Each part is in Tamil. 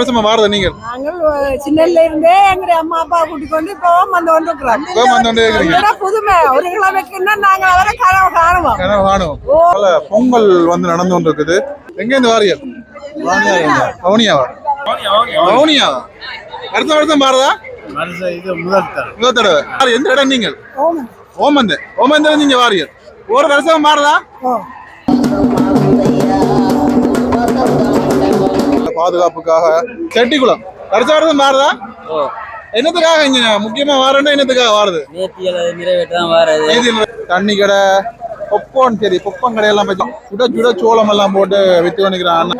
வருஷமா வாரது நீங்கள் நாங்கள் சின்னல இருந்தே எங்க அம்மா அப்பா கூட்டிக் கொண்டு இப்போ வந்து கொண்டிருக்கிறோம். இப்போ வந்து கொண்டே இருக்கிறீங்க. இதெல்லாம் புதுமை ஒரு கிழமைக்கு இன்னும் நாங்க அவரை கனவு காணுவோம். கனவு அதனால பொங்கல் வந்து நடந்து கொண்டிருக்குது. எங்க இருந்து. வாரியல் வவுனியாவா வவுனியாவா அடுத்த வருஷம் இது முதல் தடவை. யார் எந்த இடம் நீங்கள்? ஓமந்து. ஓமந்து நீங்க வாரியல் ஒரு வருஷம் மாறதா பாதுகாப்புக்காக செட்டிக்குளம் வருஷம் மாறுதா? என்னத்துக்காக இங்க முக்கியமா வாரண்டா என்னத்துக்காக வாருது? தண்ணி கடை பொப்போன் சரி பொப்பம் கடையெல்லாம் வச்சோம் சுட சுட சோளம் எல்லாம் போட்டு வித்து பண்ணிக்கிறான்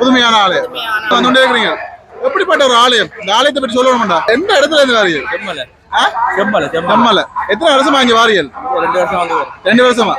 புதுமையான ஆலயம். வந்துட்டே இருக்கிறீங்க எப்படிப்பட்ட ஒரு ஆலயம்? இந்த ஆலயத்தை பற்றி சொல்லணும்டா எந்த இடத்துல இருந்து வாரியல்? செம்மலை? செம்மலை எத்தனை வருஷமா இங்க வாரியல்? ரெண்டு வருஷம் வந்து. ரெண்டு வருஷமா?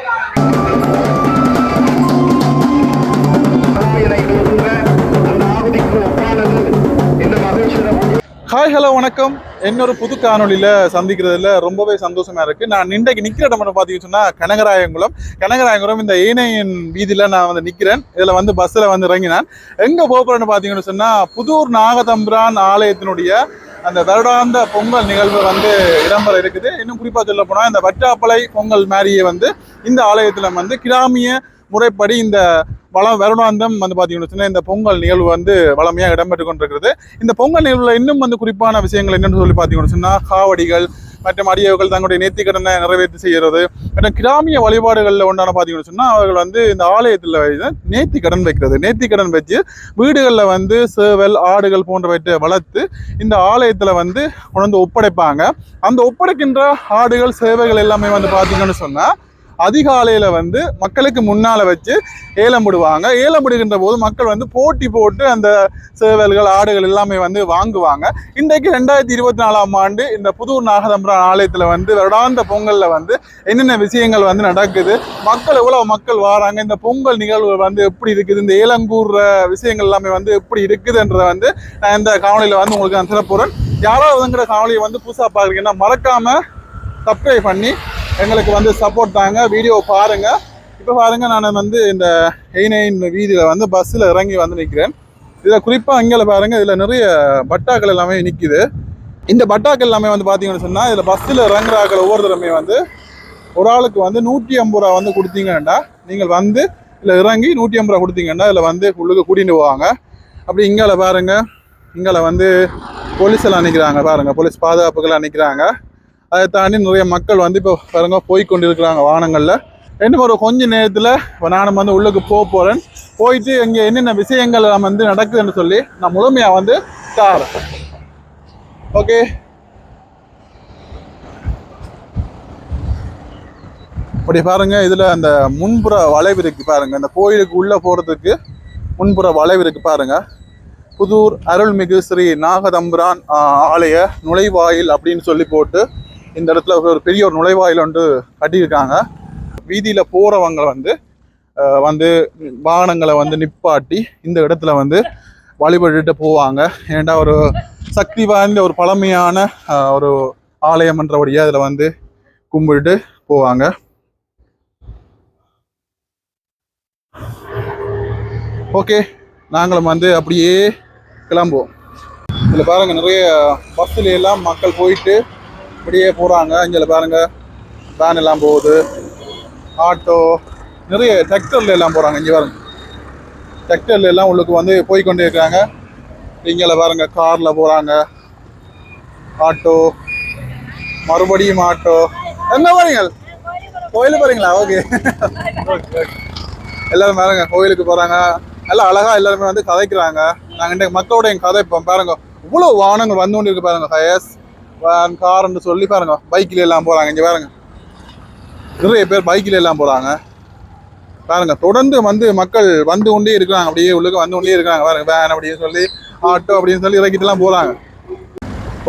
ஹாய் ஹலோ வணக்கம். இன்னொரு புது காணொலியில் சந்திக்கிறதுல ரொம்பவே சந்தோஷமாக இருக்குது நான் இன்றைக்கு நிற்கிற இடம் என்ன சொன்னால் கனகராயங்குளம். கனகராயங்குளம் இந்த ஏனையின் வீதியில் நான் வந்து நிற்கிறேன் இதில் வந்து பஸ்ஸில் வந்து இறங்கினான். எங்கே போகிறேன்னு பார்த்தீங்கன்னு சொன்னால் புதூர் நாகதம்பிரான் ஆலயத்தினுடைய அந்த வருடாந்த பொங்கல் நிகழ்வு வந்து இடம்பெற இருக்குது. இன்னும் குறிப்பாக சொல்ல போனால் இந்த வட்டாப்பளை பொங்கல் மாதிரியே வந்து இந்த ஆலயத்தில் வந்து கிராமிய முறைப்படி இந்த வளம் வருடாந்தம் வந்து பார்த்தீங்கன்னு இந்த பொங்கல் நிகழ்வு வந்து வளமையாக இடம்பெற்று கொண்டிருக்கிறது. இந்த பொங்கல் நிகழ்வுல இன்னும் வந்து குறிப்பான விஷயங்கள் என்னென்னு சொல்லி பார்த்தீங்கன்னு காவடிகள் மற்றும் அடியவர்கள் தங்களுடைய நேர்த்தி கடனை நிறைவேற்றி செய்கிறது மற்றும் கிராமிய வழிபாடுகளில் ஒன்றான பார்த்தீங்கன்னு சொன்னால் அவர்கள் வந்து இந்த ஆலயத்தில் நேர்த்தி கடன் வைக்கிறது. நேர்த்தி கடன் வச்சு வீடுகளில் வந்து சேவல் ஆடுகள் போன்றவற்றை வளர்த்து இந்த ஆலயத்தில் வந்து கொண்டு ஒப்படைப்பாங்க. அந்த ஒப்படைக்கின்ற ஆடுகள் சேவைகள் எல்லாமே வந்து பார்த்தீங்கன்னு சொன்னால் அதிகாலையில் வந்து மக்களுக்கு முன்னால் வச்சு ஏலம் விடுவாங்க ஏலம் விடுகின்ற போது மக்கள் வந்து போட்டி போட்டு அந்த சேவல்கள் ஆடுகள் எல்லாமே வந்து வாங்குவாங்க. இன்றைக்கு ரெண்டாயிரத்தி இருபத்தி நாலாம் ஆண்டு இந்த புதூர் நாகதம்பரம் ஆலயத்தில் வந்து வருடாந்த பொங்கலில் வந்து என்னென்ன விஷயங்கள் வந்து நடக்குது மக்கள் எவ்வளோ மக்கள் வராங்க இந்த பொங்கல் நிகழ்வு வந்து எப்படி இருக்குது இந்த ஏலங்கூர் விஷயங்கள் எல்லாமே வந்து எப்படி இருக்குதுன்றத வந்து நான் இந்த காணொலியில வந்து உங்களுக்கு நான் சிறப்புறேன் யாராவது வந்துங்கிற காணொலியை வந்து புதுசாக பார்க்குறீங்கன்னா மறக்காமல் சப்ஸ்கிரைப் பண்ணி எங்களுக்கு வந்து சப்போர்ட் தாங்க. வீடியோ பாருங்கள் இப்போ பாருங்கள் நான் வந்து இந்த எயினைன் வீதியில் வந்து பஸ்ஸில் இறங்கி வந்து நிற்கிறேன் இதில் குறிப்பாக இங்கே பாருங்கள் இதில் நிறைய பட்டாக்கள் எல்லாமே நிற்கிது இந்த பட்டாக்கள் எல்லாமே வந்து பார்த்தீங்கன்னு சொன்னால் இதில் பஸ்ஸில் இறங்குறாக்கள் ஒவ்வொருத்தருமே வந்து ஒரு ஆளுக்கு வந்து நூற்றி ஐம்பது ரூபா வந்து கொடுத்தீங்கன்னா நீங்கள் வந்து இதில் இறங்கி நூற்றி ஐம்பது ரூபா கொடுத்தீங்கன்னா இதில் வந்து உள்ளுக்கு கூட்டிகிட்டு போவாங்க. அப்படி இங்கால பாருங்க இங்கால வந்து போலீஸ் எல்லாம் நிற்கிறாங்க பாருங்கள் போலீஸ் பாதுகாப்புகள்லாம் நிற்கிறாங்க அதை தாண்டி நிறைய மக்கள் வந்து இப்போ பாருங்க போய் கொண்டிருக்கிறாங்க வாகனங்களில் இன்னும் ஒரு கொஞ்ச நேரத்தில் இப்போ நானும் வந்து உள்ளுக்கு போக போகிறேன் போயிட்டு இங்கே என்னென்ன விஷயங்கள் எல்லாம் வந்து நடக்குதுன்னு சொல்லி நான் முழுமையாக வந்து தாரேன். ஓகே அப்படி பாருங்க இதுல அந்த முன்புற வளைவு இருக்கு பாருங்க. இந்த கோயிலுக்கு உள்ள போறதுக்கு முன்புற வளைவு இருக்கு பாருங்க. புதூர் அருள்மிகு ஸ்ரீ நாகதம்பிரான் ஆலய நுழைவாயில் அப்படின்னு சொல்லி போட்டு இந்த இடத்துல ஒரு பெரிய ஒரு நுழைவாயில் ஒன்று கட்டியிருக்காங்க. வீதியில் போகிறவங்க வந்து வந்து வாகனங்களை வந்து நிப்பாட்டி இந்த இடத்துல வந்து வழிபட்டுட்டு போவாங்க. ஏன்டா ஒரு சக்தி வாய்ந்த ஒரு பழமையான ஒரு ஆலயம்ன்றபடியாக அதில் வந்து கும்பிட்டு போவாங்க. ஓகே நாங்களும் வந்து அப்படியே கிளம்புவோம். இதில் பாருங்க நிறைய பஸ்ஸில் எல்லாம் மக்கள் போயிட்டு அப்படியே போகிறாங்க இங்கே பாருங்க. வேன் எல்லாம் போகுது. ஆட்டோ நிறைய டிராக்டர்ல எல்லாம் போகிறாங்க இங்கே பாருங்க. டிராக்டர்ல எல்லாம் உள்ளுக்கு வந்து போய் கொண்டே இருக்கிறாங்க இங்கே பாருங்க காரில் போகிறாங்க ஆட்டோ மறுபடியும் ஆட்டோ என்ன போறீங்க? கோயிலுக்கு போகிறீங்களா ஓகே. ஓகே எல்லாரும் பாருங்க கோயிலுக்கு போகிறாங்க எல்லாம் அழகாக எல்லாருமே வந்து கதைக்கிறாங்க. நாங்கள் இன்றைக்கு மக்களோட கதைப்போம். பாருங்க இவ்வளோ வாகனங்கள் வந்து கொண்டு இருக்கு பாருங்க ஹயஸ் வேன் கார்னு சொல்லி பாருங்க. பைக்கில் எல்லாம் போகிறாங்க இங்கே பாருங்க. நிறைய பேர் பைக்கில் எல்லாம் போகிறாங்க பாருங்க. தொடர்ந்து வந்து மக்கள் வந்து கொண்டே இருக்கிறாங்க. அப்படியே உள்ளுக்கு வந்து கொண்டே இருக்காங்க பாருங்க. வேன் அப்படின்னு சொல்லி ஆட்டோ அப்படின்னு சொல்லி இறக்கிட்டு எல்லாம்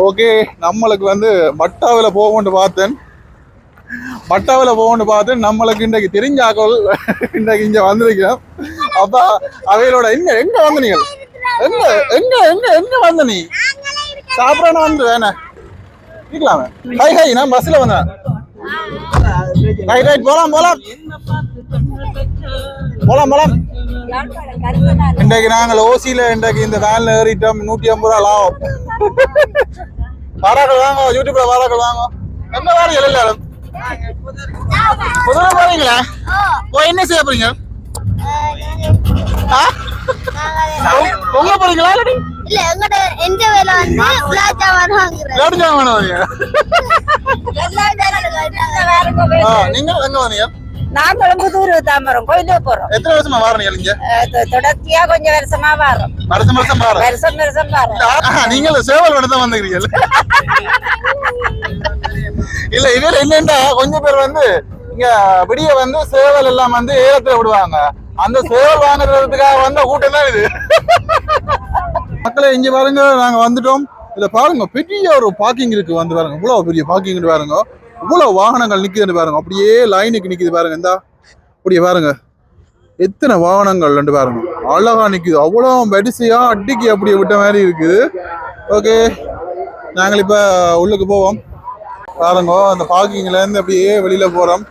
ஓகே நம்மளுக்கு வந்து மட்டாவில் போகணும்னு பார்த்தேன். மட்டாவில் போகணும்னு பார்த்து நம்மளுக்கு இன்றைக்கு தெரிஞ்ச ஆக்கள் இன்றைக்கு இங்கே வந்திருக்கோம் அப்பா அவைகளோட எங்க எங்க வந்து நீங்கள் எங்க எங்க எங்க எங்க வந்த நீ? சாப்பிடணும் வந்து வேணாம் இருக்கலாமே ஹை ஹை நான் பஸ்ல வந்தேன். ரைட் ரைட் போலாம் போலாம். போலாம் போலாம். இன்றைக்கு நாங்கள் ஓசியில இன்றைக்கு இந்த வேன்ல ஏறிட்டோம். நூற்றி ஐம்பது ரூபா லாபம். வாராக்கள் வாங்க யூடியூப்ல வாராக்கள் வாங்க. எந்த வாரீங்க எல்லாரும். புதுவை போறீங்களா? ஓ என்ன செய்ய போறீங்க? ஆ? பொங்க போறீங்களா இல்லாட்டி இல்ல எங்கட எந்த வேலை வந்து நீங்க எங்க வந்தீங்க நாங்களும் புதூர் தாமரம் கோயிலுக்கு போறோம் எத்தனை வருஷமா வாரீங்க இங்க தொடர்ச்சியா கொஞ்சம் வருஷமா வரோம் வருஷம் வருஷம் வாரம் வருஷம் வரோம் சேவல் தான் வந்துக்கிறீங்க இல்ல இதுல என்னன்னா கொஞ்சம் பேர் வந்து இங்க விடிய வந்து சேவல் எல்லாம் வந்து ஏலத்துல விடுவாங்க அந்த சேவல் வாங்குறதுக்காக வந்த கூட்டம் தான் இது மக்களே இங்கே பாருங்க நாங்கள் வந்துட்டோம். இதில் பாருங்க பெரிய ஒரு பார்க்கிங் இருக்கு. வந்து பாருங்க இவ்வளோ பெரிய பார்க்கிங் பாருங்க. இவ்வளோ வாகனங்கள் நிற்குதுன்னு பாருங்க. அப்படியே லைனுக்கு நிற்குது பாருங்க இந்தா. அப்படியே பாருங்க. எத்தனை வாகனங்கள் ரெண்டு பாருங்க. அழகா நிற்குது அவ்வளோ வரிசையாக அடிக்கி அப்படியே விட்ட மாதிரி இருக்குது. ஓகே. நாங்கள் இப்போ உள்ளுக்கு போவோம். பாருங்க அந்த பார்க்கிங்லேருந்து அப்படியே வெளியில் போகிறோம்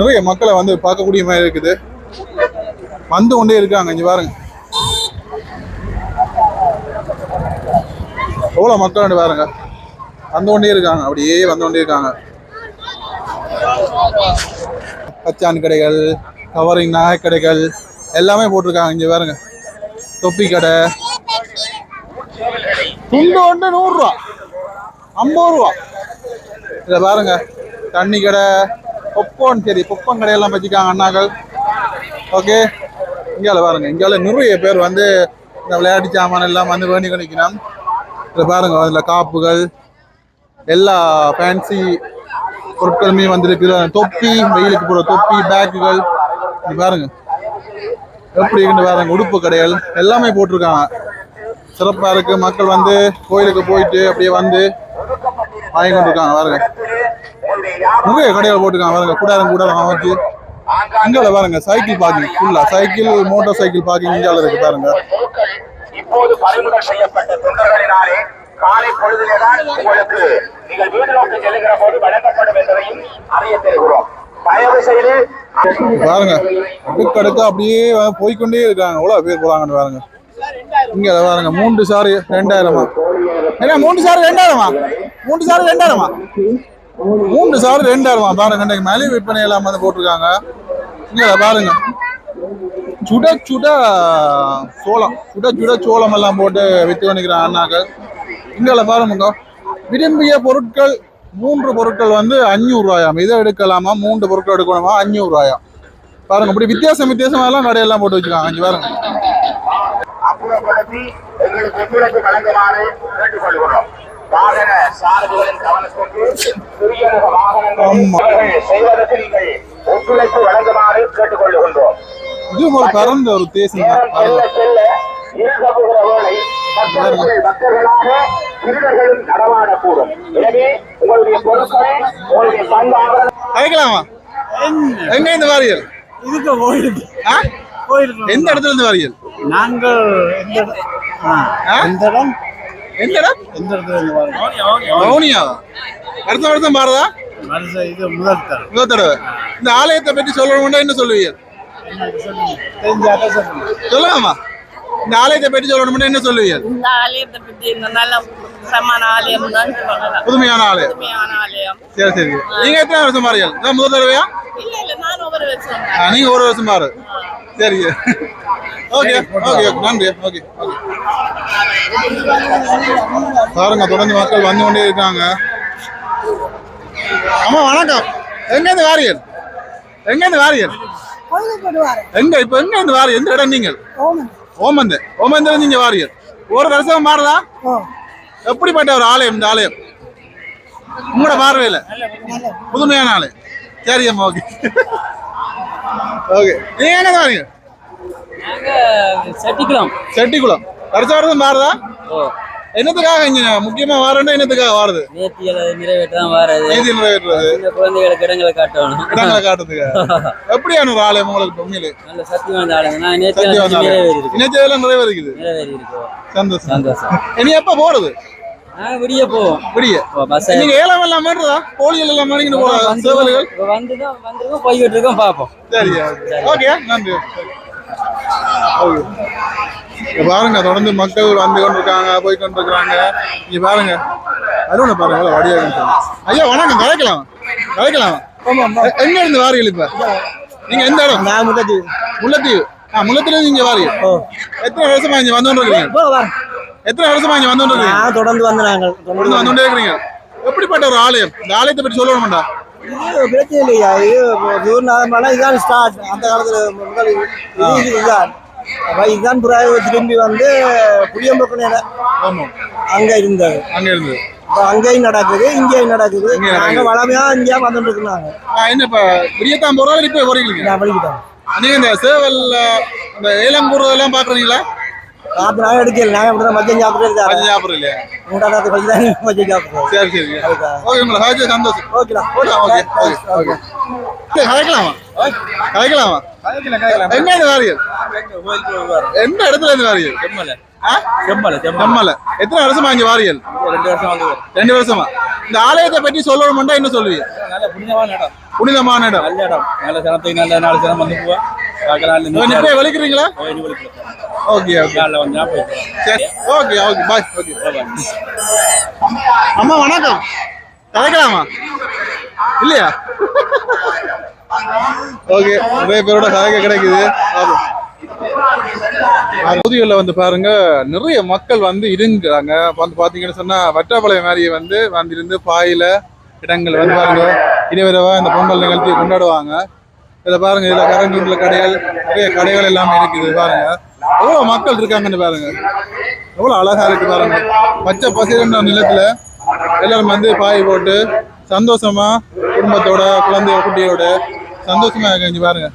நிறைய மக்களை வந்து பார்க்கக்கூடிய மாதிரி இருக்குது. வந்து கொண்டே இருக்காங்க இங்கே பாருங்கள் எவ்வளோ மக்கள் வந்து பாருங்க. வந்து கொண்டே இருக்காங்க. அப்படியே வந்து கொண்டே இருக்காங்க. பச்சான் கடைகள் கவரிங் நகை கடைகள் எல்லாமே போட்டிருக்காங்க இங்க பாருங்க. தொப்பி கடை. துண்டு ஒன்று நூறுரூவா. ஐம்பது ரூபா. இதில் பாருங்க. தண்ணி கடை பொப்போன் சரி பொப்பன் கடையெல்லாம் வச்சுக்காங்க அண்ணாக்கள். ஓகே இங்கால பாருங்க. இங்கால நிறைய பேர் வந்து இந்த விளையாட்டு சாமான் எல்லாம் வந்து வேண்டி நிற்கணும் இதில் பாருங்க அதில் காப்புகள் எல்லா ஃபேன்சி பொருட்களுமே வந்திருக்கு தொப்பி வெயிலுக்கு போகிற தொப்பி பேக்குகள். இது பாருங்க. எப்படி இருக்குன்னு பாருங்க உடுப்பு கடைகள். எல்லாமே போட்டிருக்காங்க. சிறப்பாக இருக்கு. மக்கள் வந்து கோயிலுக்கு போயிட்டு அப்படியே வந்து வாங்கி கொண்டிருக்காங்க பாருங்க. நிறைய கடைகள் போட்டிருக்காங்க பாருங்க. கூடாரம் கூடாரம் அமைச்சு. இங்கே பாருங்க சைக்கிள் பார்க்கிங் ஃபுல்லா சைக்கிள் மோட்டார் சைக்கிள் பார்க்கிங் இங்கே இருக்கு பாருங்க. இப்போது பறிமுதல் செய்யப்பட்ட தொண்டர்களினாலே காலை பொழுதிலேதான் உங்களுக்கு நீங்கள் வீடு நோக்கி செல்லுகிற போது வழங்கப்படும் என்பதையும் அறிய தெரிகிறோம். தயவு செய்து பாருங்க அடுக்கடுக்க அப்படியே போய்கொண்டே இருக்காங்க. எவ்வளவு பேர் போறாங்கன்னு பாருங்க. இங்க பாருங்க மூன்று சாரு ரெண்டாயிரமா? என்ன மூன்று சாரு ரெண்டாயிரமா? மூன்று சாரு ரெண்டாயிரமா? மூன்று சாரு ரெண்டாயிரமா? பாருங்க இன்னைக்கு மலிவு விற்பனை எல்லாம் வந்து போட்டிருக்காங்க. இங்க பாருங்க. சுட சுட சோளம் சுட சுட சோளம் எல்லாம் போட்டு வித்து பண்ணிக்கிறாங்க அண்ணாக்கள் இங்கால பாருங்க. விரும்பிய பொருட்கள் மூன்று பொருட்கள் வந்து அஞ்சூறு ரூபாயாம். இதை எடுக்கலாமா? மூன்று பொருட்கள் எடுக்கணுமா? அஞ்சூறு ரூபாயாம். பாருங்க இப்படி வித்தியாசம் வித்தியாசமா எல்லாம் கடையெல்லாம் போட்டு வச்சுக்காங்க இங்க பாருங்க. வாகன செய்வதற்கு நீங்கள் ஒத்துழைப்பு வழங்குமாறு கேட்டுக்கொள்கின்றோம் இது ஒரு பரந்த ஒரு தேசம் பக்தர்களாக திருடர்களும் நடமாடக்கூடும். எனவே உங்களுடைய பொருட்களை உங்களுடைய பங்காக அழைக்கலாமா? எங்க இந்த வாரியல்? இதுக்கு கோயிலுக்கு ஆ? கோயிலுக்கு எந்த இடத்துல இருந்து வாரியல்? நாங்கள் எந்த? எந்த இடம்? எந்த இடம்? எந்த இடத்துல இருந்து வரோம் வவுனியா வருஷம் வருஷம் பாருதா வருஷம் இது முதல் தடவை. இந்த ஆலயத்தை பற்றி சொல்லணும்னா என்ன சொல்லுவீங்க? தெரிஞ்சாக்க சொல்லுங்க சொல்லுங்கம்மா இந்த ஆலயத்தை பற்றி சொல்லணும்னா என்ன சொல்லுவீங்க? இந்த ஆலயத்தை பற்றி இந்த நல்ல பிரமான ஆலயம் தான் சொல்லலாம். புதுமையான ஆலயம். உண்மையான ஆலயம். சரி சரி. நீங்க எத்தனை வருஷம் மாறியல் முதல் தடவையா? இல்ல இல்ல நான் ஒவ்வொரு வருஷம் நீங்க ஒரு வருஷம் மாறு. சரி. ஓகே ஓகே நன்றி. Okay okay. பாருங்க தொடர்ந்து மக்கள் வந்து கொண்டே இருக்காங்க. அம்மா வணக்கம். எங்க இருந்து வாரியல் எங்க இருந்து வாரியல் எங்க இப்ப எங்க இருந்து வாரியல் எந்த இடம் நீங்கள்? ஓமந்து ஓமந்து நீங்க வாரியல் ஒரு வருஷம் மாறுதா எப்படிப்பட்ட ஒரு ஆலயம் இந்த ஆலயம்? உங்களோட பார்வையில? புதுமையான ஆலயம். சரி அம்மா ஓகே ஓகே நீங்க வாரீங்க நாங்க செட்டிக்குளம். செட்டிக்குளம். வருஷம் வருஷம் மாறுதா ஓ. என்னத்துக்காக இங்க முக்கியமா வாரண்டா என்னத்துக்காக வாருது? நேர்த்திகளை நிறைவேற்ற வாரது. நீதி நிறைவேற்றுறது? குழந்தைகளுக்கு இடங்களை காட்டணும். இடங்களை காட்டுறதுக்காக எப்படியான ஒரு ஆலயம் உங்களுக்கு உண்மையிலே? நல்ல சக்தி வாய்ந்த ஆளுங்க நான் சத்தியம் நேற்று வந்த நிறைவேறி ஆலயம் இருக்கு இணைச்சதெல்லாம் நிறைவேறிக்குது? நிறைவேறி இருக்கோம் சந்தோஷம். சந்தோஷம். இனி எப்ப போறது? விடிய போவோம். விடிய. பஸ் நீங்க ஏழாம் எல்லாம் மாட்டுறதா கோழிகள் எல்லாம் மாடிக்கிட்டு போற சேவல்கள்? வந்துதான் வந்திருக்கோம் போய்கிட்டு இருக்கோம் பார்ப்போம். சரி. ஓகே நன்றி. ஓகே பாருங்க தொடர்ந்து மக்கள் வந்து கொண்டிருக்காங்க போய் கொண்டிருக்காங்க இங்க பாருங்க. அருணை பாருங்க வடியா. ஐயா வணக்கம். கலைக்கலாம். கலைக்கலாம். எங்க இருந்து வாரீங்க இப்ப? நீங்க எந்த இடம்? நான் முட்டத்தீவு முல்லைத்தீவு. ஆ முல்லைத்தீவுல இருந்து இங்க வாரீங்க. எத்தனை வருஷமா இங்க வந்து கொண்டிருக்கீங்க? எத்தனை வருஷமா இங்க வந்து கொண்டிருக்கீங்க? தொடர்ந்து வந்து நாங்கள் தொடர்ந்து வந்து கொண்டே இருக்கிறீங்க. எப்படிப்பட்ட ஒரு ஆலயம்? இந்த ஆலயத்தை பற்றி சொல்லணும்டா இது பிரச்சனை இல்லையா? இது இதுதான் ஸ்டார்ட் அந்த காலத்துல முதல் இது இது இதுதான் அப்ப இதுதான் பிறகு திரும்பி வந்து புளியம்பக்கம் ஆமா. அங்க இருந்தது. அங்க இருந்து இப்ப அங்கேயும் நடக்குது இங்கேயும் நடக்குது. இங்கேயும் நாங்க நடக்குது. வளமையா இங்கேயா வந்துட்டு இருக்கிறாங்க என்ன இப்ப விடியத்தான் போறோம் இப்ப நான் வலிக்கிட்டேன் நீங்க இந்த சேவல்ல இந்த ஏலம் கூறுறதெல்லாம் பாக்குறீங்களா? காத்து நாங்க எடுக்கல. நாங்க இப்படி ஞாபகம் இல்லையா மூன்றாவது கொஞ்சம் தான் மத்தியம் சாப்பிடுறோம் சரி சரி. ஓகே உங்களை ஹாஜி சந்தோஷம். ஓகேடா. ஓகே. ஓகே. ஓகே. கலைக்கலாமா கலைக்கலாமா இருந்து வாரியல் எந்த இடத்துல இருந்து வாரியல்? செம்மலை? செம்மலை நம்மள எத்தனை வருஷமா இங்க வாரியல்? ரெண்டு வருஷம் ரெண்டு வருஷமா. இந்த ஆலயத்தை பற்றி சொல்லணும்னா என்ன சொல்லுவீங்க? நல்ல புனிதமான இடம். புனிதமான இடம். நல்ல இடம். நல்ல ஜனத்துக்கு நல்ல நாலு ஜனம் வந்து போவா. வலிக்கிறீங்களா? Okay okay. Okay okay. Bye okay. அம்மா வணக்கம். கலைக்கலாமா இல்லையா? ஓகே. நிறைய பேரோட கதைக்க கிடைக்குது. பகுதிகளில் வந்து பாருங்க நிறைய மக்கள் வந்து இருங்கிறாங்க வந்து பார்த்தீங்கன்னு சொன்னா வட்டாப்பாளையம் மாதிரியே வந்து வந்திருந்து பாயில இடங்கள் வந்து பாருங்க இரவிரவா இந்த பொங்கல் நிகழ்ச்சியை கொண்டாடுவாங்க. இதில் பாருங்க இதுல கரங்கூர்ல கடைகள் நிறைய கடைகள் எல்லாமே இருக்குது பாருங்க. எவ்வளவு மக்கள் இருக்காங்கன்னு பாருங்க. எவ்வளவு அழகா இருக்கு பாருங்க. பச்சை பசிரன்ற நிலத்துல எல்லாரும் வந்து பாய் போட்டு சந்தோஷமா குடும்பத்தோட குழந்தைய குட்டியோட சந்தோஷமா இருக்கு பாருங்க.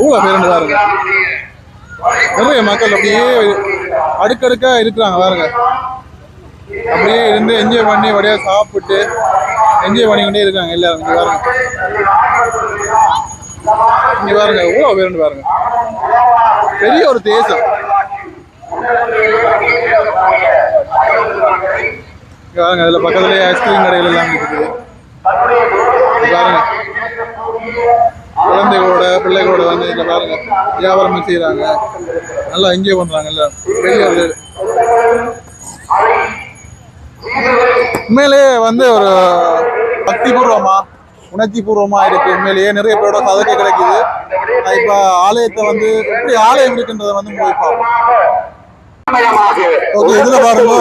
எவ்வளோ பேருந்து பாருங்க. நிறைய மக்கள் அப்படியே அடுக்கடுக்கா இருக்கிறாங்க பாருங்க. அப்படியே இருந்து என்ஜாய் பண்ணி வழியாக சாப்பிட்டு என்ஜாய் பண்ணிக்கிட்டே இருக்காங்க எல்லாரும். இங்கே பாருங்க. இங்கே பாருங்க எவ்வளோ பேருந்து பாருங்க. பெரிய ஒரு தேசம். இங்க பாருங்க அதில் பக்கத்துலேயே ஐஸ்கிரீம் கடைகள் எல்லாம் இருக்குது. பாருங்க. குழந்தைகளோட பிள்ளைகளோட வந்து இங்க பாருங்க வியாபாரம் செய்கிறாங்க நல்லா என்ஜாய் பண்ணுறாங்கல்ல பெரிய ஒரு உண்மையிலேயே வந்து ஒரு பக்தி பூர்வமா உணர்ச்சி பூர்வமாக இருக்குது உண்மையிலேயே நிறைய பேரோட கதைக்கு கிடைக்குது. இப்போ ஆலயத்தை வந்து எப்படி ஆலயம் இருக்குன்றதை வந்து போய் பார்ப்போம். ஓகே இதில் பாருங்க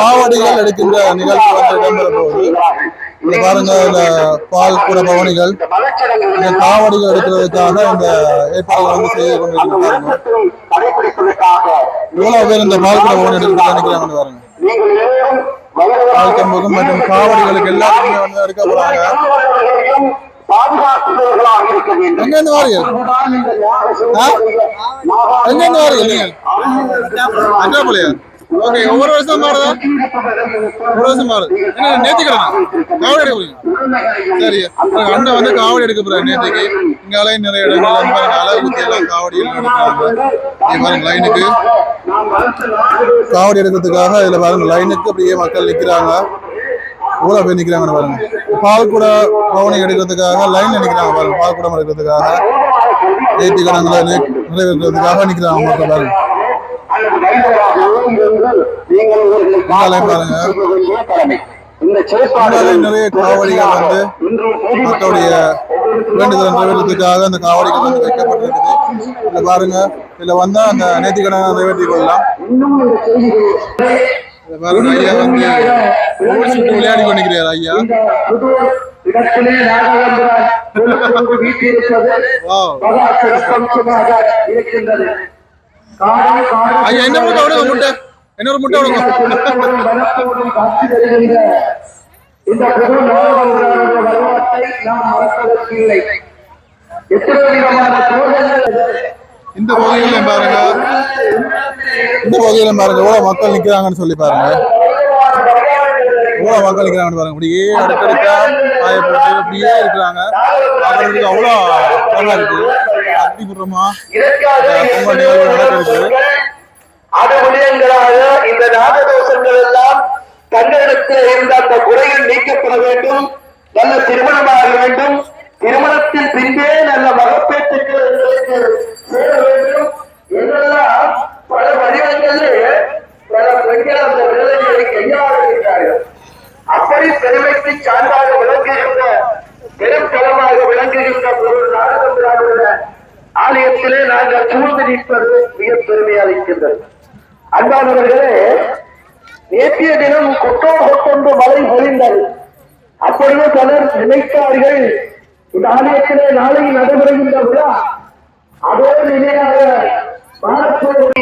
காவடிகள் எடுக்கின்ற நிகழ்ச்சி வந்து இடம்பெற போகுது. இந்த பாருங்க இந்த பால் கூட பவனிகள் இந்த காவடிகள் எடுக்கிறதுக்காக இந்த ஏற்பாடுகள் வந்து செய்து கொண்டிருக்கிறாங்க. எவ்வளவு பேர் இந்த பால் கூட பவனி எடுக்கிறது நினைக்கிறாங்கன்னு பாருங்க. பால் கம்புக்கும் மற்றும் காவடிகளுக்கு எல்லாத்துக்குமே வந்து எடுக்க போறாங்க. இருக்க எங்க இருந்து வாரியல் ஆ? எங்க இருந்து வாரியல் நீங்க அஞ்சாப்புலையா ஓகே ஒவ்வொரு வருஷம் மாறுதா? ஒரு வருஷம் மாறுது. என்ன நேத்திக்கிறேன் காவடி எடுக்க போறீங்க? சரி. அண்ணன் வந்து காவடி எடுக்க போறாரு நேற்றுக்கு இங்காலே நிறைய இடங்கள் வந்து பாருங்க குத்தி எல்லாம் காவடி எடுக்கிறாங்க பாருங்க லைனுக்கு காவடி எடுக்கிறதுக்காக இதுல பாருங்க லைனுக்கு அப்படியே மக்கள் நிக்கிறாங்க. எவ்வளவு போய் நிக்கிறாங்கன்னு பாருங்க. பால் கூட பவனி எடுக்கிறதுக்காக லைன்ல நிக்கிறாங்க பாருங்க பால்குடம் எடுக்கிறதுக்காக. ஏற்றி கடங்களை நிறைவேற்றுறதுக்காக நிக்கிறாங்க மக்கள் பாருங்க. பாருங்க. இங்காலே நிறைய காவடிகள் வந்து மக்களுடைய வேண்டுதலை நிறைவேற்றத்துக்காக அந்த காவடிகள் வந்து வைக்கப்பட்டிருக்குது. இதுல பாருங்க. இதுல வந்தா அந்த நேர்த்திக்கடனை நிறைவேற்றி கொள்ளலாம். பாருங்க ஐயா வந்து விளையாடி கொண்டிருக்கிறார் ஐயா. வாவ் ஐயா என்ன முட்டை விடுங்க முட்டை. இன்னொரு முட்டை விடுங்க. இந்த புது நாடுகளுடைய வரலாற்றை நாம் மறப்பதற்கில்லை. எத்தனை விதமான சோதனைகள் இந்த பகுதியிலும் பாருங்க. இந்த பகுதியிலும் பாருங்க. எவ்வளவு மக்கள் நிக்கிறாங்கன்னு சொல்லி பாருங்க. கூட மக்கள் பாருங்க. அப்படியே அடுக்கடுக்கா காய போட்டு அப்படியே இருக்கிறாங்க. பார்க்கறதுக்கு அவ்வளோ நல்லா இருக்கு. அக்னிபுரமா நடக்கிறது அது விடயங்களாக இந்த எல்லாம் தங்களிடத்தில் இருந்த அந்த குறைகள் நீக்கப்பட வேண்டும். நல்ல திருமணமாக வேண்டும். திருமணத்தின் பின்பே நல்ல மகப்பேற்றுக்கு எங்களுக்கு சேர வேண்டும். மொழி பெருமைக்கு சான்றாக விளங்குகின்ற பெரும் தளமாக விளங்குகின்ற ஒரு நாடகம்பிரானுடைய ஆலயத்திலே நாங்கள் சூழ்ந்து நிற்பது மிக பெருமையா இருக்கின்றது. அன்பானவர்களே நேற்றைய தினம் கொட்டோ கொண்டு மலை பொழிந்தது. அப்பொழுது பலர் நினைத்தார்கள் இந்த ஆலயத்திலே நாளை நடைபெறுகின்ற விழா. அதோடு இணையாக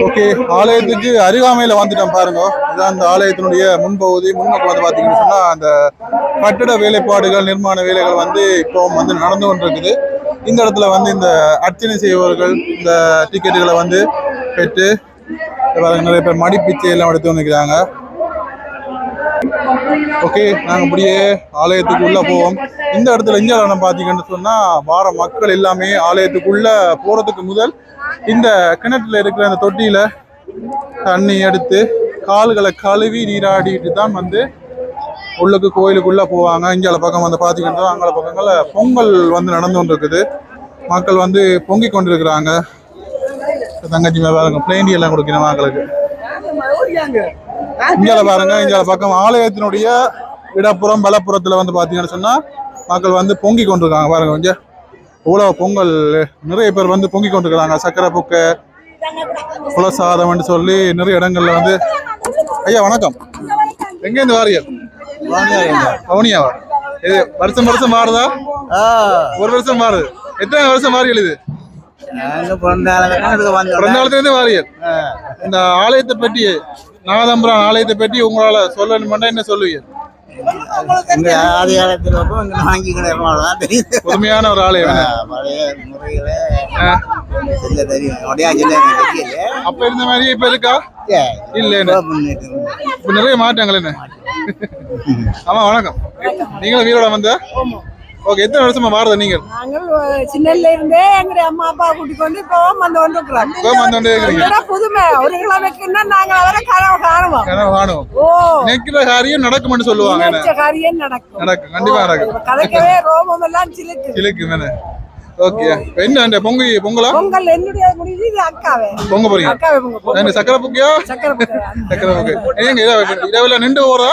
ஓகே ஆலயத்துக்கு அருகாமையில வந்துட்டோம் பாருங்க. இதான் அந்த ஆலயத்தினுடைய முன்பகுதி முன்பக்கம் வந்து பாத்தீங்கன்னு அந்த கட்டிட வேலைப்பாடுகள் நிர்மாண வேலைகள் வந்து இப்போ வந்து நடந்து கொண்டிருக்குது. இந்த இடத்துல வந்து இந்த அர்ச்சனை செய்பவர்கள் இந்த டிக்கெட்டுகளை வந்து பெற்று நிறைய பேர் மடிப்பிச்சை எல்லாம் எடுத்து வந்துக்கிறாங்க ஓகே நாங்கள் அப்படியே ஆலயத்துக்குள்ள போவோம். இந்த இடத்துல இங்க பார்த்தீங்கன்னு சொன்னால் சொன்னா வார மக்கள் எல்லாமே ஆலயத்துக்குள்ளே போகிறதுக்கு முதல் இந்த கிணற்றில் இருக்கிற அந்த தொட்டியில் தண்ணி எடுத்து கால்களை கழுவி நீராடிட்டு தான் வந்து உள்ளுக்கு கோயிலுக்குள்ளே போவாங்க. இஞ்சால பக்கம் வந்து பார்த்தீங்கன்னா அங்கே பக்கங்களில் பொங்கல் வந்து நடந்து கொண்டிருக்குது. மக்கள் வந்து பொங்கி கொண்டிருக்கிறாங்க. தங்கச்சி மேலே பிளேண்டி எல்லாம் கொடுக்கணும் மக்களுக்கு இங்கால பாருங்க இங்கால பக்கம் ஆலயத்தினுடைய இடப்புறம் பலப்புறத்துல வந்து பாத்தீங்கன்னு சொன்னா மக்கள் வந்து பொங்கி கொண்டிருக்காங்க. பாருங்க கொஞ்சம் இவ்வளவு பொங்கல் நிறைய பேர் வந்து பொங்கி கொண்டிருக்காங்க சக்கரை புக்க குலசாதம்னு சொல்லி நிறைய இடங்கள்ல வந்து ஐயா வணக்கம். எங்க இருந்து வாரியல் பவுனியாவா இது வருஷம் வருஷம் மாறுதா ஒரு வருஷம் மாறுது எத்தனை வருஷம் மாறியல் இது? பிறந்த இதுக்கு வந்தோம். பிறந்த காலத்துல இருந்து வாரியல். இந்த ஆலயத்தை பற்றி நாகதம்பரம் ஆலயத்தை பற்றி உங்களால சொல்லணும்னா என்ன சொல்லுவீங்க? எங்க ஆதி காலத்தில் வந்து இங்க வாங்கிக்கிட்டு தான் தெரியுது. புதுமையான ஒரு ஆலயம்? பழைய. சொல்ல தெரியும். அப்ப இருந்த மாதிரி இப்ப இருக்கா? இல்ல. இப்ப நிறைய மாற்றங்கள் என்ன? ஆமா வணக்கம். நீங்களும் வீரோட வந்த? ஓகே எத்தனை வருஷமா மாறுத நீங்கள்? நாங்கள் அஹ், சின்னல்ல இருந்தே எங்க அம்மா அப்பா கூட்டிக் கொண்டு இப்போ வந்து கொண்டிருக்கிறோம் இப்போ வந்து கொண்டே இருக்கிறீங்க புதுமை ஒரு கிழமைக்குன்னா நாங்க அவரை கனவு காணுவோம். கனவு காணும் ஓ. நினைக்கிற காரியம் நடக்கும்னு சொல்லுவாங்க. நினைச்ச காரியம் நடக்கும். நடக்கும். கண்டிப்பா நடக்கும். கதைக்கவே ரோமம் எல்லாம் சிலுக்கு. கிழக்கு தானே ஓகே என்ன பொங்கி பொங்கலா? பொங்கல் என்னுடைய முடிவு இது அக்காவே. பொங்க போறீங்க? அக்காவே என்ன சக்கரை புக்கியா? சக்கரை பொங்கல். சக்கரை புக்கு. ஏங்க இரவில் நின்று போறா?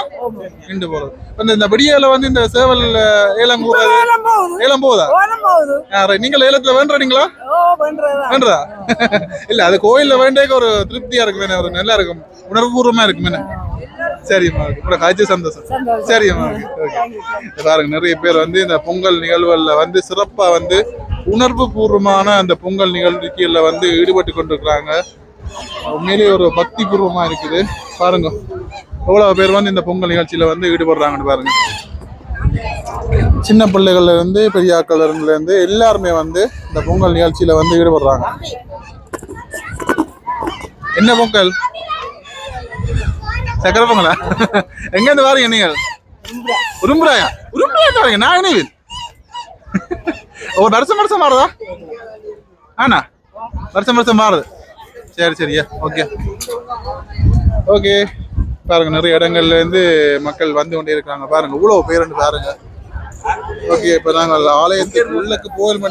நின்று போறது. இந்த இந்த விடியால வந்து இந்த சேவல் ஏலம் ஓலம் போகுது? ஏலம் போகுதா. யாரு ஏலத்துல வேண்டுறீங்களா? ஓ வேண்டா இல்ல அது கோயில்ல வேண்டேக்கு ஒரு திருப்தியா இருக்கு ஒரு நல்லா இருக்கும். உணர்வுபூர்வமா இருக்கும் என்ன சரிம்மா உங்களோட காய்ச்சி சந்தோஷம். சரிம்மா பாருங்க நிறைய பேர் வந்து இந்த பொங்கல் நிகழ்வுகள்ல வந்து சிறப்பா வந்து உணர்வு பூர்வமான அந்த பொங்கல் நிகழ்ச்சியில் வந்து ஈடுபட்டு கொண்டிருக்கிறாங்க. உண்மையிலேயே ஒரு பக்தி பூர்வமா இருக்குது. பாருங்க. எவ்வளவு பேர் வந்து இந்த பொங்கல் நிகழ்ச்சியில வந்து ஈடுபடுறாங்கன்னு பாருங்க. சின்ன பிள்ளைகள்ல இருந்து பெரிய ஆட்கள்ல இருந்து எல்லாருமே வந்து இந்த பொங்கல் நிகழ்ச்சியில வந்து ஈடுபடுறாங்க. என்ன பொங்கல்? சக்கரை பொங்கலா? எங்க இருந்து வாரீங்க நீங்கள்? உரும்புறாயா உரும்புறாயா வரீங்க நான் இணைவில் ஒரு வருஷம் வருஷம் மாறுதா? ஆனா? வருஷம் வருஷம் மாறுது. சரி சரியா ஓகே. ஓகே. பாருங்க நிறைய இடங்கள்ல இருந்து மக்கள் வந்து கொண்டே இருக்காங்க பாருங்க இவ்வளவு பேருன்னு பாருங்க. ஓகே இப்ப நாங்கள் ஆலயத்துக்கு உள்ளக்கு போகல்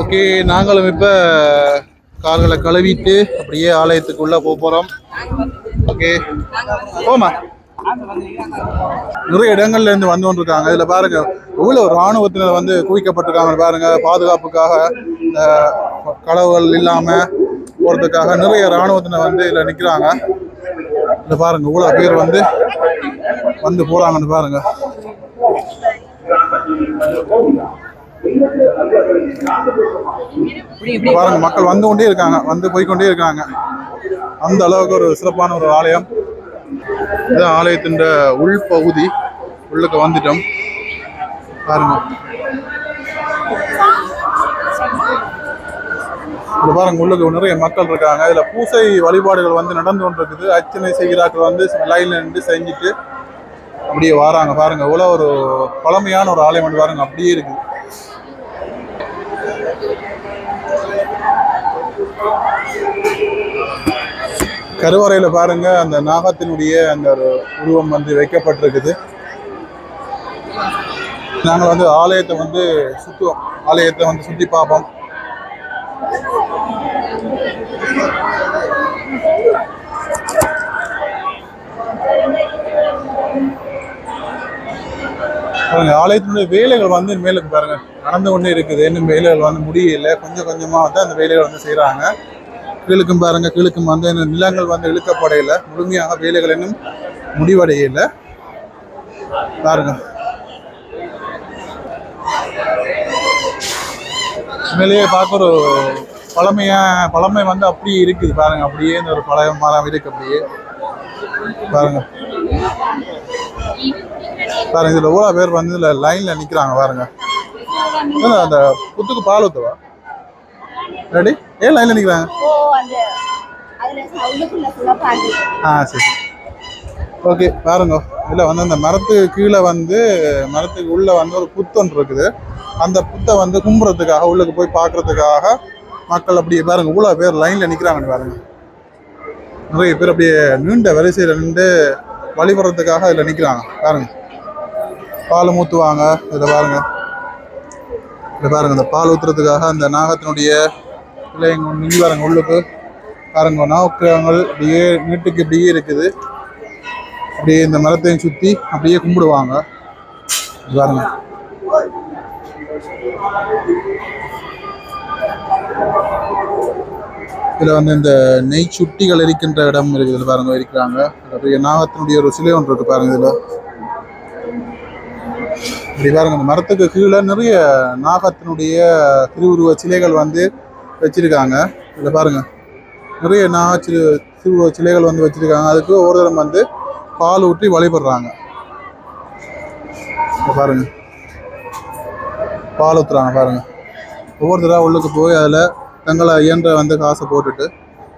ஓகே நாங்களும் இப்ப கால்களை கழுவிட்டு அப்படியே ஆலயத்துக்குள்ள போக போறோம். ஓகே. போமா நிறைய இடங்கள்ல இருந்து வந்து கொண்டிருக்காங்க. இதுல பாருங்க இவ்வளவு ராணுவத்தினர் வந்து குவிக்கப்பட்டிருக்காங்க பாருங்க. பாதுகாப்புக்காக இந்த களவுகள் இல்லாம போறதுக்காக நிறைய ராணுவத்தினர் வந்து இதுல நிக்கிறாங்க. இதுல பாருங்க இவ்வளவு பேர் வந்து வந்து போறாங்கன்னு பாருங்க. பாருங்க மக்கள் வந்து கொண்டே இருக்காங்க வந்து போய்கொண்டே இருக்காங்க. அந்த அளவுக்கு ஒரு சிறப்பான ஒரு ஆலயம். இது ஆலயத்தின் உள்பகுதி உள்ளுக்க வந்துட்டோம். பாருங்க. இதில் பாருங்க உள்ளுக்கு நிறைய மக்கள் இருக்காங்க. இதில் பூசை வழிபாடுகள் வந்து நடந்து கொண்டிருக்குது. அர்ச்சனை செய்கிறார்கள் வந்து லைனில் நின்று செஞ்சுட்டு அப்படியே வராங்க. பாருங்க இவ்வளோ ஒரு பழமையான ஒரு ஆலயம் வந்து பாருங்க அப்படியே இருக்குது கருவறையில் பாருங்க அந்த நாகத்தினுடைய அந்த ஒரு உருவம் வந்து வைக்கப்பட்டிருக்குது. நாங்கள் வந்து ஆலயத்தை வந்து சுற்றுவோம் ஆலயத்தை வந்து சுற்றி பார்ப்போம். பாருங்க ஆலயத்தினுடைய வேலைகள் வந்து மேலுக்கு பாருங்க. நடந்து கொண்டே இருக்குது. இன்னும் வேலைகள் வந்து முடியல. கொஞ்சம் கொஞ்சமாக வந்து அந்த வேலைகள் வந்து செய்கிறாங்க கீழுக்கும் பாருங்க கீழுக்கும் வந்து நிலங்கள் வந்து இழுக்கப்படையில. முழுமையாக வேலைகள் இன்னும் முடிவடையல. பாருங்க. மேலேயே பார்க்க ஒரு பழமைய பழமை வந்து அப்படியே இருக்குது. பாருங்க அப்படியே இந்த ஒரு பழைய மரம் இருக்கு அப்படியே. பாருங்க. பாருங்க இதுல எவ்வளோ பேர் வந்து இதுல லைன்ல நிக்கிறாங்க பாருங்க. என்ன அந்த புத்துக்கு பால் ஊத்துவா? ரெடி ஏன் லைன்ல நிக்கிறாங்க ஆ சரி. ஓகே பாருங்க. இதில் வந்து அந்த மரத்துக்கு கீழே வந்து மரத்துக்கு உள்ள வந்து ஒரு புத்தொன்று இருக்குது. அந்த புத்தை வந்து கும்புறதுக்காக உள்ளுக்கு போய் பார்க்கறதுக்காக மக்கள் அப்படியே பாருங்க இவ்வளோ பேர் லைனில் நிற்கிறாங்கன்னு பாருங்க. நிறைய பேர் அப்படியே நீண்ட வரிசையில் நின்று வழிபடுறதுக்காக இதில் நிற்கிறாங்க பாருங்க. பால் ஊற்றுவாங்க இதில் பாருங்க. இதில் பாருங்க இந்த பால் ஊற்றுறதுக்காக அந்த நாகத்தினுடைய பிள்ளைங்க நின்று பாருங்க உள்ளுக்கு பாருங்க நாவுக்கிரகங்கள் அப்படியே நீட்டுக்கு இப்படியே இருக்குது. அப்படியே இந்த மரத்தையும் சுற்றி அப்படியே கும்பிடுவாங்க. பாருங்க. இதில் வந்து இந்த நெய் சுட்டிகள் இருக்கின்ற இடம் இருக்குது பாருங்க இருக்கிறாங்க. அப்படியே நாகத்தினுடைய ஒரு சிலை ஒன்று இருக்கு பாருங்க இதில். இப்படி பாருங்க இந்த மரத்துக்கு கீழே நிறைய நாகத்தினுடைய திருவுருவ சிலைகள் வந்து வச்சிருக்காங்க. இதில் பாருங்க. நிறைய நான் சிறு திருவுருவ சிலைகள் வந்து வச்சுருக்காங்க. அதுக்கு ஒரு தரம் வந்து பால் ஊற்றி வழிபடுறாங்க. இங்க பாருங்க. பால் ஊற்றுறாங்க பாருங்கள் ஒவ்வொரு தடவை உள்ளுக்கு போய் அதில் தங்களை இயன்ற வந்து காசை போட்டுட்டு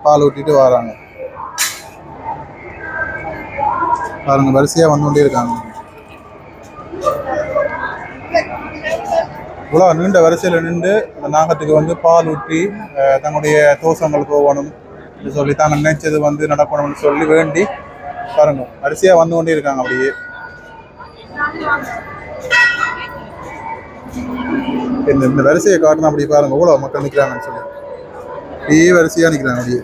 பால் ஊற்றிட்டு வராங்க. பாருங்க வரிசையாக வந்து கொண்டே இருக்காங்க. இவ்வளோ நீண்ட வரிசையில் நின்று அந்த நாகத்துக்கு வந்து பால் ஊற்றி தங்களுடைய தோஷங்கள் போகணும் சொல்லி தாங்க நினைச்சது வந்து நடக்கணும்னு சொல்லி வேண்டி பாருங்க வரிசையாக வந்து கொண்டே இருக்காங்க அப்படியே. இந்த இந்த வரிசையை காட்டணும் அப்படி பாருங்க இவ்வளோ மக்கள் நிற்கிறாங்கன்னு சொல்லி. அப்படியே வரிசையாக நிற்கிறாங்க அப்படியே.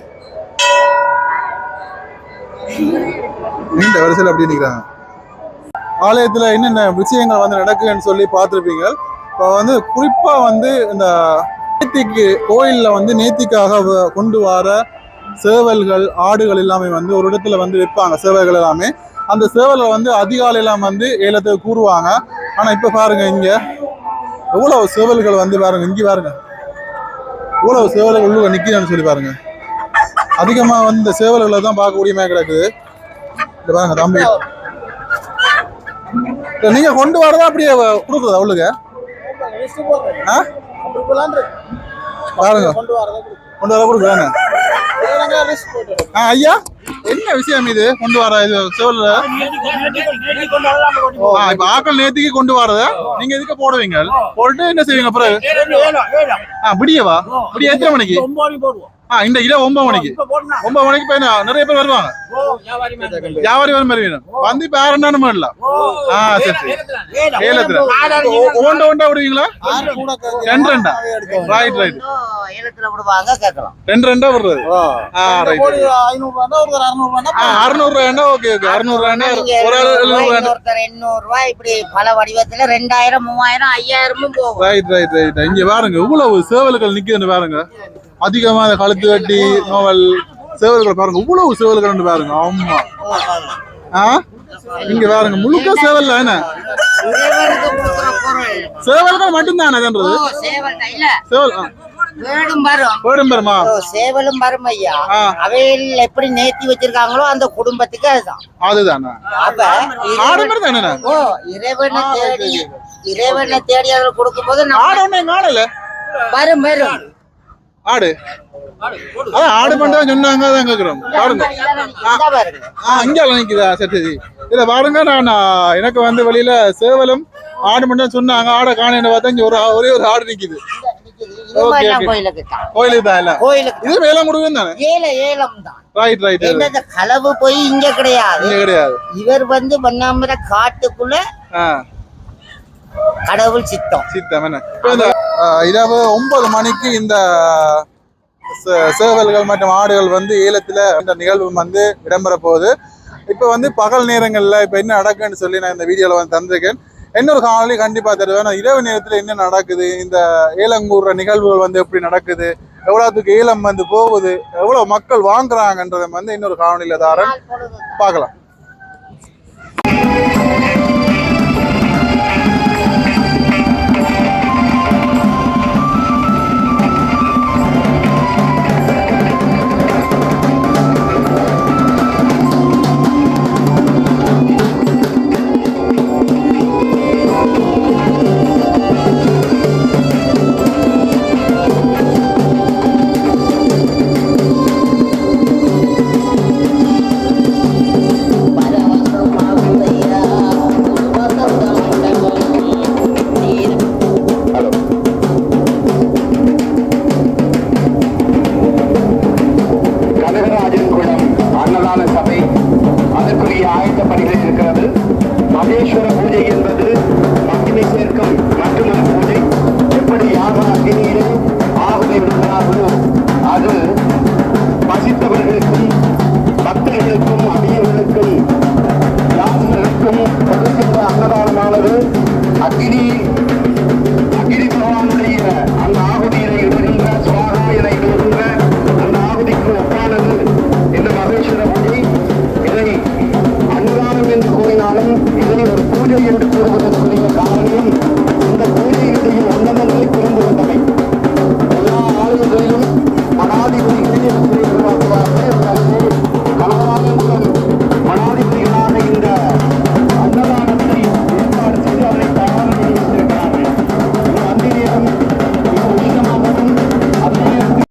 நீண்ட வரிசையில் அப்படியே நிற்கிறாங்க ஆலயத்தில் என்னென்ன விஷயங்கள் வந்து நடக்குதுன்னு சொல்லி பார்த்துருப்பீங்க இப்போ வந்து குறிப்பாக வந்து இந்த நேத்திக்கு கோயிலில் வந்து நேத்திக்காக கொண்டு வர சேவல்கள் ஆடுகள் எல்லாமே வந்து ஒரு இடத்துல வந்து விற்பாங்க சேவல்கள் எல்லாமே. அந்த சேவல்கள் வந்து அதிகாலையெல்லாம் வந்து ஏலத்துக்கு கூறுவாங்க. ஆனால் இப்போ பாருங்க இங்கே எவ்வளவு சேவல்கள் வந்து பாருங்க இங்கே பாருங்க. எவ்வளவு சேவல்கள் உள்ள நிற்கிறான்னு சொல்லி பாருங்க. அதிகமாக வந்து இந்த சேவல்களை தான் பார்க்கக்கூடியமே கிடக்குது. இந்த பாருங்க தம்பி. இல்ல, நீங்க கொண்டு வரதா அப்படியே கொடுக்குறதா உள்ளுங்க ஆ? பாருங்க கொண்டு வர கொடுக்குறாங்க ஆ ஐயா? என்ன விஷயம் இது? கொண்டு வர இது சேவல்ல? ஆ இப்ப ஆக்கள் நேத்திக்கு கொண்டு வரத? நீங்க எதுக்கு போடுவீங்க? போட்டு என்ன செய்வீங்க அப்புறம்? ஆ விடியவா? விடிய எத்தனை மணிக்கு? ஆ இந்த இரவு ஒன்பது மணிக்கு. ஒன்பது மணிக்கு போய் நிறைய பேர் வருவாங்க. வியாபாரி வரும் வேணும். வந்து இப்ப யார் என்ன பண்ணல ஆ சரி சரி. ஏலத்துல ஒவ்வொண்ட ஒண்டா விடுவீங்களா? ரெண்டு ரெண்டா? ரைட் ரைட் ஏலத்துல விடுவாங்க கேட்கலாம். ரெண்டு ரெண்டா விடுறது. ஆ. ரைட் ஆ அறுநூறு ரூபாய்னா ஓகே ஓகே அறுநூறு ரூபாய்னா ஒரு எழுநூறு எண்ணூறு ரூபாய் இப்படி பல வடிவத்துல ரெண்டாயிரம் மூவாயிரம் ஐயாயிரமும் போகும். ரைட் ரைட் ரைட் இங்க பாருங்க இவ்வளவு சேவல்கள் நிக்குதுன்னு பாருங்க. அதிகமா இந்த கழுத்து வெட்டி நோவல் சேவல்கள் பாருங்க. இவ்வளவு சேவல்கள் பாருங்க. ஆமா ஆ? இங்க பாருங்க. முழுக்க சேவல் பொருள் சேவல்கள் மட்டும்தானே அதுன்றது? சேவல் வேடும் வரும். சேவலும் வரும் ஐயா. அவையில் எப்படி நேர்த்தி வச்சிருக்காங்களோ அந்த குடும்பத்துக்கு அதுதான். அதுதானே? அப்ப தானே ஓ இறைவனை தேடி இறைவனை தேடி அதில் கொடுக்கும் போது வரும் வரும். ஆடு. அதான் ஆடு மட்டும் சொன்னாங்க அதான் கேக்குறோம். பாருங்க. இந்தா பாருங்க ஆ இங்க நிக்குதா சரி இதுல பாருங்க நான் எனக்கு வந்து வெளியில சேவலும் ஆடு மட்டும் சொன்னாங்க. ஆடை காணேன்னு பார்த்தா இங்க ஒரு ஒரே ஒரு ஆடு okay. கோயிலுக்கு தான். கோயிலுக்கு தான் இல்ல? கோயிலுக்கு இது மேலாம் கொடுக்கும் தானே? ஏல ஏலம் தான். ரைட் ரைட் என்ன இந்த களவு போய் இங்க கிடையாது. இங்க கிடையாது. இவர் வந்து பண்ணாமற காட்டுக்குள்ள ஆ. கடவுள் சித்தம். சித்தம் என்ன? இரவு ஒன்பது மணிக்கு இந்த சேவல்கள் மற்றும் ஆடுகள் வந்து ஏலத்துல இந்த நிகழ்வு வந்து இடம்பெற போகுது. இப்ப வந்து பகல் நேரங்கள்ல இப்ப என்ன நடக்குன்னு சொல்லி நான் இந்த வீடியோல வந்து தந்திருக்கேன். இன்னொரு காணொலி கண்டிப்பா தருவேன். இரவு நேரத்துல என்ன நடக்குது? இந்த ஏலங்கூர்ற நிகழ்வுகள் வந்து எப்படி நடக்குது? எவ்வளோத்துக்கு ஏலம் வந்து போகுது? எவ்வளவு மக்கள் வாங்குறாங்கன்றதை வந்து இன்னொரு காணொலியில தாரன். பார்க்கலாம்.